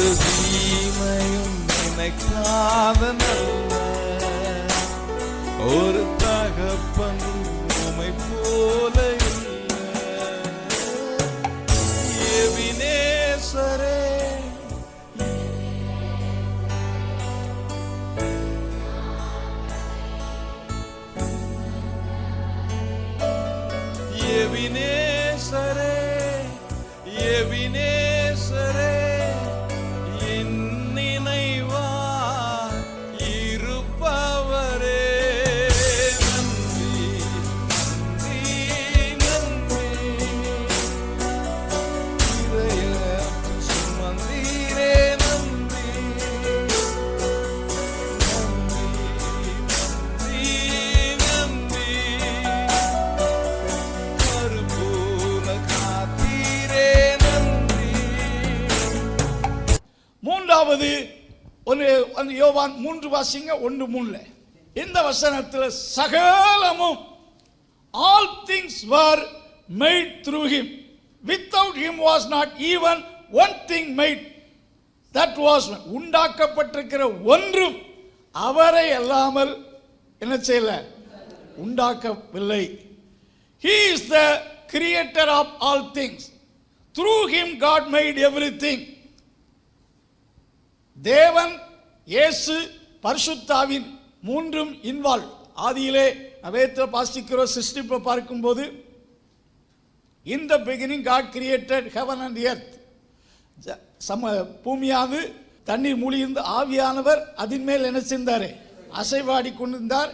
ஒரு தீமையும் நினைக்காத நல்ல ஒரு தகப்பன் உமை போல இல்ல எபினேசரே ஒரு யோவான் மூன்று வாசிங்க ஒன்று மூணுல. இந்த வசனத்தில் சகலமும் all things were made through him without him was not even one thing made that was உண்டாக்கப்பட்டிருக்கிற ஒன்றும் அவரை அல்லாமல் என்ன செய்யல? உண்டாக்கவில்லை. He is the creator of all things through him God made everything தேவன் இயேசு பரிசுத்தாவின் மூன்றும் இன்வால்வ் ஆதியிலே அவேத்தில் பாசிக்கிறோம் சிருஷ்டிப்பை பார்க்கும்போது in the beginning God created heaven and earth சம பூமியாவது தண்ணீர் மூழ்கியிருந்த ஆவியானவர் அதன் மேல் என்ன செய்தார்? அசைவாடி கொண்டிருந்தார்.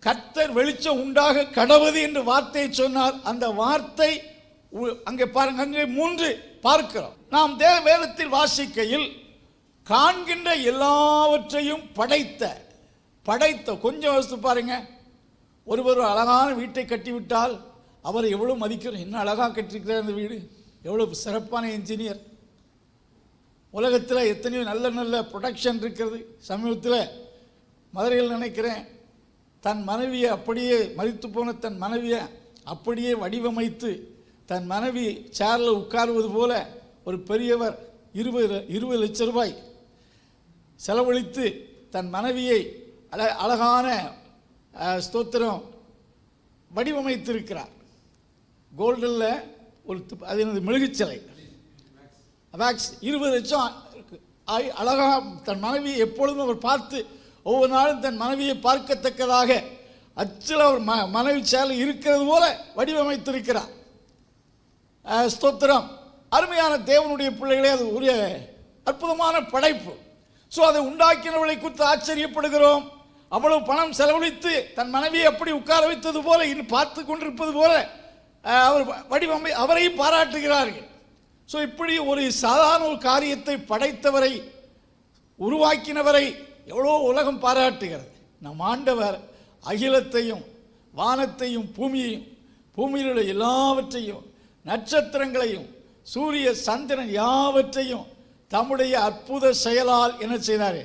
கர்த்தர் வெளிச்சம் உண்டாக கடவுது என்று வார்த்தையை சொன்னார். அந்த வார்த்தை உ- அங்கே பாருங்க அங்கே மூன்று பார்க்கிறோம். நாம் தேவ வேதத்தில் வாசிக்கையில் காண்கின்ற எல்லாவற்றையும் படைத்த படைத்த கொஞ்சம் யோசித்து பாருங்க. ஒருவர் ஒரு அழகான வீட்டை கட்டிவிட்டால் அவர் எவ்வளோ மதிக்கிறோம் என்ன அழகாக கட்டிருக்கிறார் அந்த வீடு. எவ்வளோ சிறப்பான இன்ஜினியர் உலகத்தில் எத்தனையோ நல்ல நல்ல ப்ரொடக்ஷன் இருக்கிறது. சமீபத்தில் மதுரையில் நினைக்கிறேன் தன் மனைவியை அப்படியே மதித்து போன தன் மனைவியை அப்படியே வடிவமைத்து தன் மனைவி சேரில் உட்காருவது போல ஒரு பெரியவர் இருபது இருபது லட்சம் ரூபாய் செலவழித்து தன் மனைவியை அழ அழகான ஸ்தோத்திரம் வடிவமைத்திருக்கிறார். கோல்டில் ஒரு அது எனது மெழுகுச் வேக்ஸ் இருபது லட்சம் ஆகி அழகா தன் மனைவியை எப்பொழுதும் அவர் பார்த்து ஒவ்வொரு நாளும் தன் மனைவியை பார்க்கத்தக்கதாக அச்சில் அவர் ம மனைவி சேலை இருக்கிறது போல வடிவமைத்திருக்கிறார். ஸ்தோத்திரம். அருமையான தேவனுடைய பிள்ளைகளே அது ஒரு அற்புதமான படைப்பு. ஸோ அதை உண்டாக்கினவளை குறித்து ஆச்சரியப்படுகிறோம். அவ்வளவு பணம் செலவழித்து தன் மனைவியை அப்படி உட்கார வைத்தது போல இன்னும் பார்த்து கொண்டிருப்பது போல அவர் வடிவமை அவரையும் பாராட்டுகிறார்கள். ஸோ இப்படி ஒரு சாதாரண ஒரு காரியத்தை படைத்தவரை உருவாக்கினவரை எவ்வளோ உலகம் பாராட்டுகிறது. நம் ஆண்டவர் அகிலத்தையும் வானத்தையும் பூமியையும் பூமியில் உள்ள எல்லாவற்றையும் நட்சத்திரங்களையும் சூரிய சந்திரன் யாவற்றையும் தம்முடைய அற்புத செயலால் என்ன செய்தார்?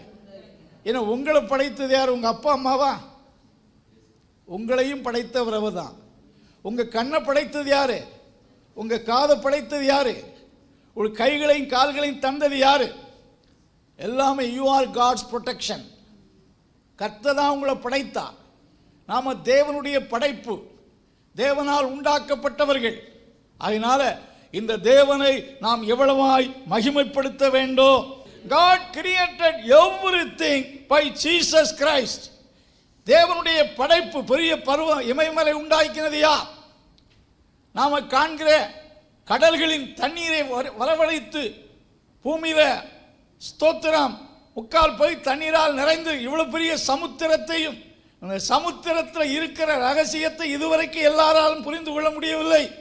ஏன்னா உங்களை படைத்தது யார்? உங்கள் அப்பா அம்மாவா? உங்களையும் படைத்தவர் அவர் தான் உங்கள் கண்ணை படைத்தது யார்? உங்கள் காதை படைத்தது யார்? ஒரு கைகளையும் கால்களையும் தந்தது யார்? எல்லாமே யூ ஆர் காட்ஸ் ப்ரொடெக்ஷன் கர்த்ததான் உங்களை படைத்தா. நாம் தேவனுடைய படைப்பு. தேவனால் உண்டாக்கப்பட்டவர்கள். அதனால் இந்த தேவனை நாம் எவ்வளவாய் மகிமைப்படுத்த வேண்டும்? God created everything by Jesus Christ. தேவனுடைய படைப்பு பெரிய பருவம் இமயமலை உண்டாக்கினது யார்? நாம காண்கிற கடல்களின் தண்ணீரை வர- வரவழைத்து பூமியில் ஸ்தோத்திரம் முக்கால் போய் தண்ணீரால் நிறைந்து இவ்வளோ பெரிய சமுத்திரத்தையும் அந்த சமுத்திரத்தில் இருக்கிற ரகசியத்தை இதுவரைக்கும் எல்லாராலும் புரிந்து கொள்ள முடியவில்லை.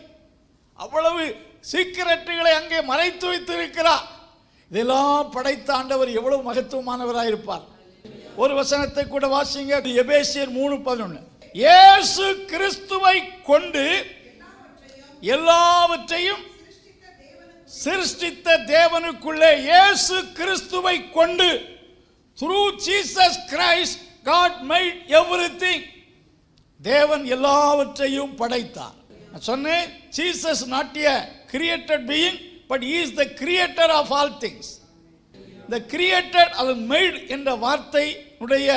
அவ்வளவு சீக்கிரட்டுகளை அங்கே மறைத்து வைத்திருக்கிறார். இதெல்லாம் படைத்த ஆண்டவர் எவ்வளவு மகத்துவமானவராக இருப்பார் ஒரு வசனத்தை கூட வாசிங்க. எபேசியர் மூணு பதினொன்று இயேசு கிறிஸ்துவை கொண்டு எல்லாவற்றையும் சிருஷ்டித்த தேவனுக்குள்ளே இயேசு கிறிஸ்துவை கொண்டு through Jesus Christ God made everything தேவன் எல்லாவற்றையும் படைத்தார். நான் சொன்னேன் Jesus not a created being but is the creator of all things the created அது மேட் என்ற வார்த்தையுடைய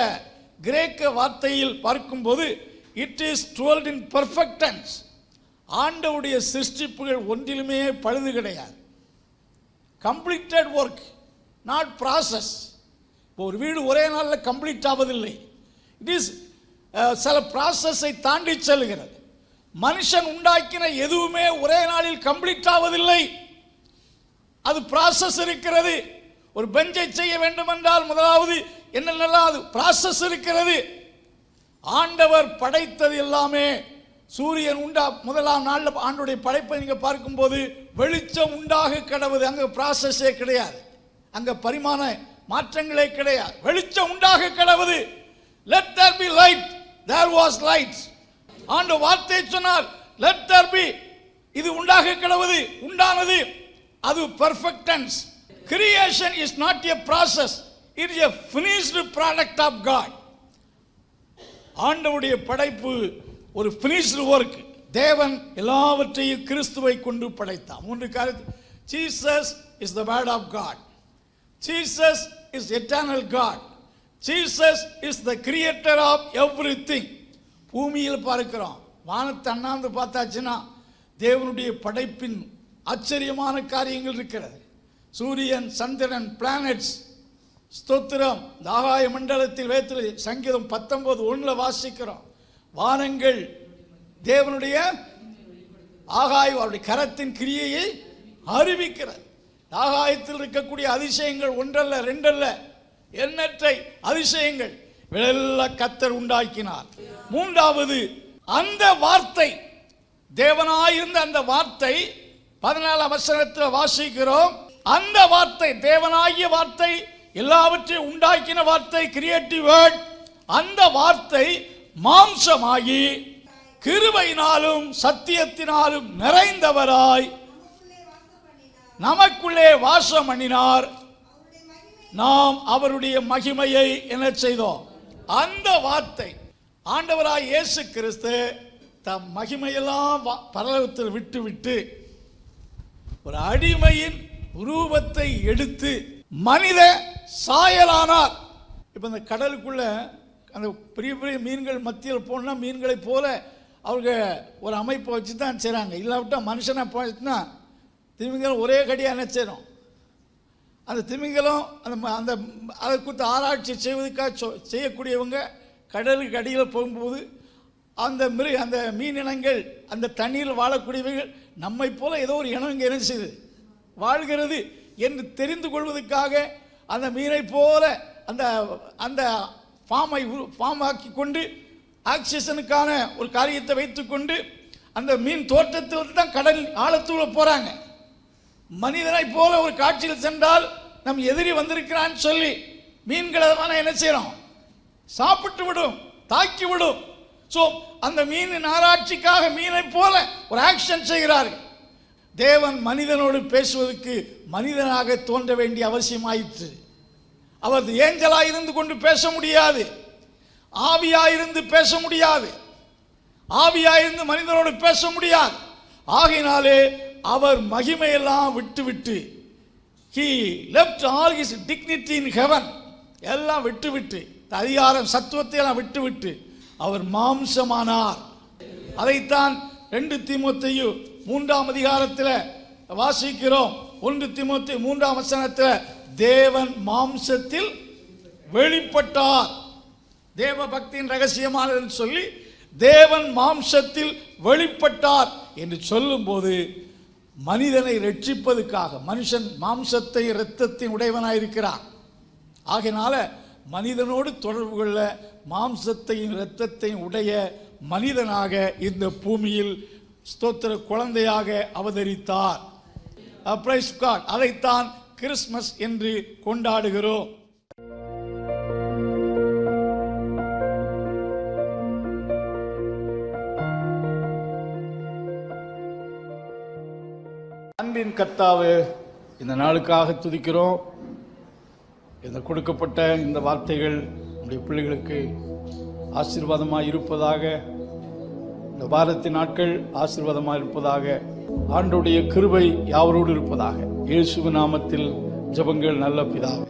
கிரேக்க வார்த்தையில் பார்க்கும்போது it is dwelt in perfectness ஆண்டவுடைய சிருஷ்டிப்புகள் ஒன்றிலுமே பழுது கிடையாது. கம்ப்ளீட்டட் ஒர்க் நாட் ப்ராசஸ் ஒரு வீடு ஒரே நாளில் கம்ப்ளீட் ஆவதில்லை. இட் இஸ் uh, சில ப்ராசஸை தாண்டி செல்கிறது மனுஷன் உண்டாக்கின எதுவுமே ஒரே நாளில் கம்ப்ளீட் ஆவதில்லை. அது ப்ராசஸ் இருக்கிறது. ஒரு பெஞ்சை செய்ய வேண்டுமென்றால் முதலாவது என்னென்னலாம் அது ப்ராசஸ் இருக்கிறது. ஆண்டவர் படைத்தது எல்லாமே சூரியன் உண்டா? முதலாம் நாளில் ஆண்டுடைய படைப்பை நீங்கள் பார்க்கும்போது வெளிச்சம் உண்டாக கிடவுது. அங்கே ப்ராசஸே கிடையாது. அங்கே பரிமாண மாற்றங்களே கிடையாது. வெளிச்சம் உண்டாக கிடவுது. Let there be light there was light ஆண்டு வார்த்தை சொன்னார் லெட் தேர் பி இது உண்டாக கிடவது உண்டானது. அது perfectness creation is not a process it is a finished product of God ஆண்டவுடைய படைப்பு ஒரு ஃபினிஷ்டு ஒர்க் தேவன் எல்லாவற்றையும் கிறிஸ்துவை கொண்டு படைத்தான் மூன்று காரியத்தில் Jesus is the word of God Jesus is eternal God Jesus is the creator of everything பூமியில் பார்க்கிறோம். வானத்தை அண்ணாந்து பார்த்தாச்சுன்னா தேவனுடைய படைப்பின் ஆச்சரியமான காரியங்கள் இருக்கிறது. சூரியன் சந்திரன் பிளானட்ஸ் ஸ்தோத்திரம். தாகாய மண்டலத்தில் வைத்து சங்கீதம் பத்தொன்பது ஒன்றில் வாசிக்கிறோம். வானங்கள் தேவனுடைய ஆகாய அவருடைய கரத்தின் கிரியையை அறிவிக்கிறது. ஆகாயத்தில் இருக்கக்கூடிய அதிசயங்கள் ஒன்றல்ல ரெண்டல்ல எண்ணற்றை அதிசயங்கள். விழல்ல கத்தர் உண்டாக்கினார். மூன்றாவது அந்த வார்த்தை தேவனாயிருந்த அந்த வார்த்தை பதினாலு அவசரத்தில் வாசிக்கிறோம். அந்த வார்த்தை தேவனாகிய வார்த்தை எல்லாவற்றையும் உண்டாக்கின வார்த்தை கிரியேட்டிவ் வேர்ட் அந்த வார்த்தை மாம்சமாகி கிருபையினாலும் சத்தியத்தினாலும் நிறைந்தவராய் நமக்குள்ளே வாசம் பண்ணினார் நாம் அவருடைய மகிமையை என்ன செய்தோம்? அந்த வார்த்தை ஆண்டவராய் இயேசு கிறிஸ்து தம் மகிமையெல்லாம் வா- விட்டு விட்டு ஒரு அடிமையின் உருவத்தை எடுத்து மனித சாயலானார். இப்போ இந்த கடலுக்குள்ள அந்த பெரிய பெரிய மீன்கள் மத்தியில் போனால் மீன்களை போல அவங்க ஒரு அமைப்பை வச்சு தான் செய்கிறாங்க இல்லாவிட்டால் மனுஷனை போச்சுன்னா திரும்பிங்கிற ஒரே கடியாக என்ன செய்கிறோம் அந்த திமிங்கலம் அந்த ம- அந்த அதை குறித்து ஆராய்ச்சி செய்வதற்காக சொ- செய்யக்கூடியவங்க கடலுக்கு அடியில் போகும்போது அந்த மிரு அந்த மீன் இனங்கள் அந்த தண்ணீரில் வாழக்கூடியவைகள் நம்மை போல் ஏதோ ஒரு இனம் இங்கே என்ன செய்யுது வாழ்கிறது என்று தெரிந்து கொள்வதற்காக அந்த மீனை போல அந்த அந்த ஃபார்மை ஃபார்ம் ஆக்கி கொண்டு ஆக்சிஜனுக்கான ஒரு காரியத்தை வைத்துக்கொண்டு அந்த மீன் தோட்டத்தில் தான் கடல் ஆழத்துள்ள போகிறாங்க மனிதனை போல ஒரு காட்சியில் சென்றால் நம் எதிரி வந்திருக்கிறான்னு சொல்லி மீன்களை தானே என்ன செய்யறோம்? சாப்பிட்டு விடும் தாக்கி விடும். ஸோ அந்த மீனின் ஆராய்ச்சிக்காக மீனை போல ஒரு ஆக்ஷன் செய்கிறார்கள். தேவன் மனிதனோடு பேசுவதற்கு மனிதனாக தோன்ற வேண்டிய அவசியமாயிற்று. அவர் ஏஞ்சலாக இருந்து கொண்டு பேச முடியாது. ஆவியாயிருந்து பேச முடியாது. ஆவியாயிருந்து மனிதனோடு பேச முடியாது. ஆகையினாலே அவர் மகிமையெல்லாம் விட்டு விட்டு he left all his dignity in heaven எல்லாம் விட்டு விட்டு அதிகாரம் சத்துவத்தை எல்லாம் விட்டு விட்டு அவர் மாம்சமானார். அதைத்தான் ரெண்டு திமுத்தையும் மூன்றாம் அதிகாரத்தில் வாசிக்கிறோம். ஒன்று திமுத்தி மூன்றாம் வசனத்தில் தேவன் மாம்சத்தில் வெளிப்பட்டார். தேவ பக்தியின் ரகசியமானதுன்னு சொல்லி தேவன் மாம்சத்தில் வெளிப்பட்டார் என்று சொல்லும்போது மனிதனை ரட்சிப்பதுக்காக மனுஷன் மாம்சத்தை இரத்தத்தின் உடையவனாயிருக்கிறான். ஆகையினால மனிதனோடு தொடர்பு கொள்ள மாம்சத்தையும் இரத்தத்தையும் உடைய மனிதனாக இந்த பூமியில் ஸ்தோத்திர குழந்தையாக அவதரித்தார். பிரைஸ் காட் அதைத்தான் கிறிஸ்மஸ் என்று கொண்டாடுகிறோம். கர்த்தாவே இந்த நாளுக்காக துதிக்கிறோம். இந்த கொடுக்கப்பட்ட இந்த வார்த்தைகள் நம்முடைய பிள்ளைகளுக்கு ஆசீர்வாதமாக இருப்பதாக இந்த வாரத்தின் நாட்கள் ஆசீர்வாதமாக இருப்பதாக ஆண்டுடைய கிருபை யாவரோடு இருப்பதாக. இயேசு நாமத்தில் ஜெபங்கள் நல்ல பிதாவே.